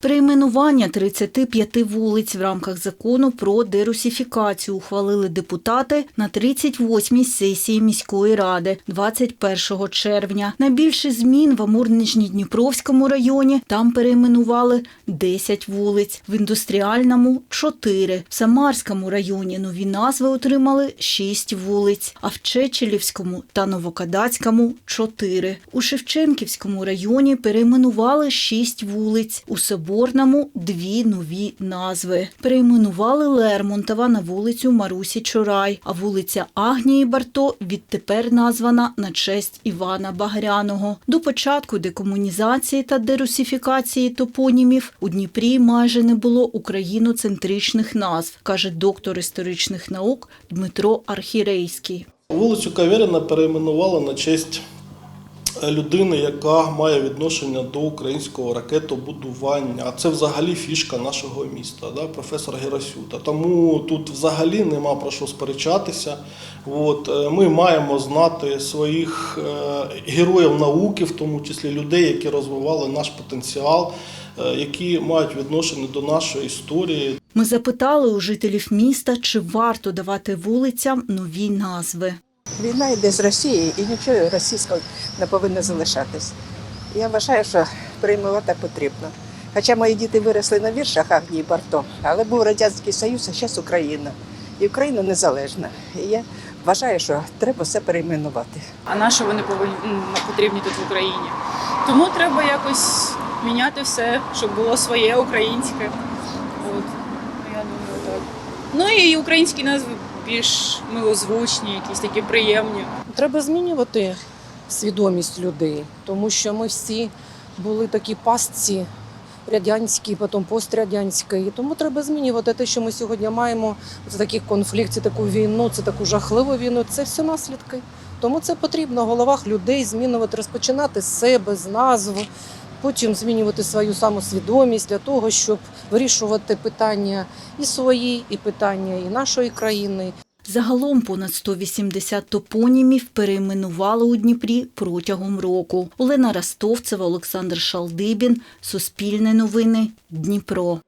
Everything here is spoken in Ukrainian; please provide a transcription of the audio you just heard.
Перейменування 35 вулиць в рамках закону про дерусифікацію ухвалили депутати на 38-й сесії міської ради 21 червня. Найбільше змін в Амур-Нижньодніпровському районі там перейменували 10 вулиць, в індустріальному 4. В Самарському районі нові назви отримали 6 вулиць, а в Чечелівському та Новокадацькому 4. У Шевченківському районі перейменували 6 вулиць. У Соборному дві нові назви. Перейменували Лермонтова на вулицю Марусі Чорай, а вулиця Агнії Барто відтепер названа на честь Івана Багряного. До початку декомунізації та дерусифікації топонімів у Дніпрі майже не було україноцентричних назв, каже доктор історичних наук Дмитро Архірейський. Вулицю Кавєріна перейменували на честь людини, яка має відношення до українського ракетобудування. А це взагалі фішка нашого міста, да, професор Герасюта. Тому тут взагалі нема про що сперечатися. От, е, ми маємо знати своїх е, героїв науки, в тому числі людей, які розвивали наш потенціал, е, які мають відношення до нашої історії. Ми запитали у жителів міста, чи варто давати вулицям нові назви. Війна йде з Росії і нічого російського не повинно залишатись. Я вважаю, що приймувати потрібно. Хоча мої діти виросли на віршах Агнії Барто, але був Радянський Союз, а зараз Україна. І Україна незалежна. І я вважаю, що треба все перейменувати. а на що вони повинні потрібні тут в Україні. Тому треба якось міняти все, щоб було своє українське. От. Я думаю, так. Ну і українські назви більш милозвучні, якісь такі приємні. Треба змінювати свідомість людей, тому що ми всі були такі пастці радянські, потім пострадянські. Тому треба змінювати те, що ми сьогодні маємо. Це такий конфлікт, це таку війну, це таку жахливу війну. Це все наслідки. Тому це потрібно в головах людей змінювати, розпочинати з себе, з назв, потім змінювати свою самосвідомість для того, щоб вирішувати питання і свої, і питання і нашої країни. Загалом понад 180 топонімів перейменували у Дніпрі протягом року. Олена Ростовцева, Олександр Шалдибін, Суспільне новини, Дніпро.